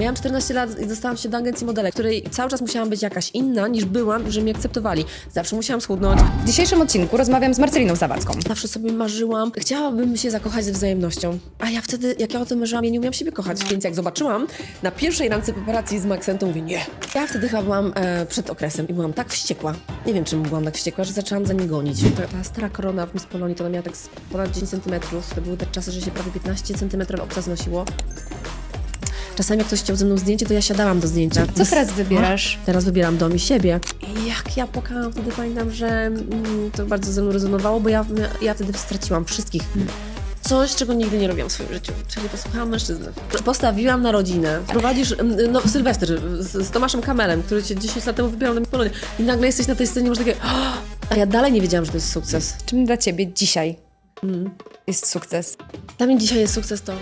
Miałam 14 lat i dostałam się do agencji modelek, w której cały czas musiałam być jakaś inna niż byłam, żeby mnie akceptowali. Zawsze musiałam schudnąć. W dzisiejszym odcinku rozmawiam z Marceliną Zawadzką. Zawsze sobie marzyłam, chciałabym się zakochać ze wzajemnością. A ja wtedy, jak ja o tym marzyłam, ja nie umiałam siebie kochać. Więc jak zobaczyłam na pierwszej randce paparazzi z Maxem, to mówię nie. Ja wtedy chyba byłam e, przed okresem i byłam tak wściekła. Nie wiem, czemu byłam tak wściekła, że zaczęłam za nim gonić. Ta, ta stara korona w Miss Polonii, to ona miała tak z ponad 10 cm. To były te czasy, że się prawie 15 cm obca znosiło. Czasami jak ktoś chciał ze mną zdjęcie, to ja siadałam do zdjęcia. Co teraz wybierasz? Teraz wybieram dom i siebie. I jak ja płakałam wtedy, pamiętam, że mm, to bardzo ze mną rezonowało, bo ja, ja wtedy straciłam wszystkich. Coś, czego nigdy nie robiłam w swoim życiu, czyli posłuchałam mężczyzny. Postawiłam na rodzinę. Prowadzisz mm, no, Sylwester z, z Tomaszem Kamelem, który cię 10 lat temu wybierał na Miss Polonię i nagle jesteś na tej scenie, masz takie a ja dalej nie wiedziałam, że to jest sukces. Czym dla ciebie dzisiaj jest sukces? Dla mnie dzisiaj jest sukces to